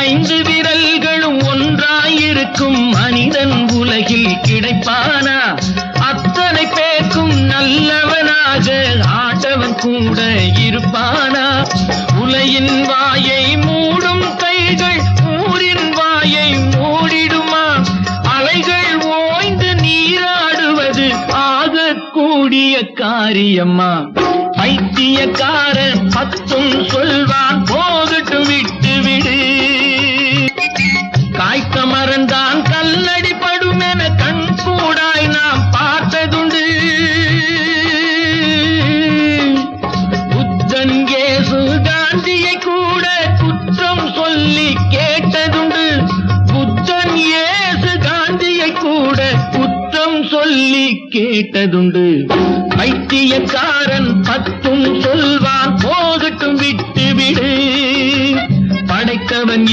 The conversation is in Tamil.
ஐந்து விரல்களும் ஒன்றாயிருக்கும் மனிதன் உலகில் கிடைப்பானா? அத்தனை பேர்க்கும் நல்லவனாக ஆட்டவன் கூட இருப்பானா? உலையின் வாயை மூடும் கைகள் ஊரின் வாயை மூடிடுமா? அலைகள் ஓய்ந்து நீராடுவது ஆகக்கூடிய காரியம்மா? பைத்தியக்காரன் கமரந்தான் கல்லடிப்படும் என கண் கூடாய் நாம் பார்த்ததுண்டு. புத்தன் கேசு காந்தியை கூட குற்றம் சொல்லி கேட்டதுண்டு. புத்தன் ஏசு காந்தியை கூட குற்றம் சொல்லி கேட்டதுண்டு. பைத்தியக்காரன் பத்தும் சொல்வான் போகட்டும் விட்டு விடு படைத்தவன்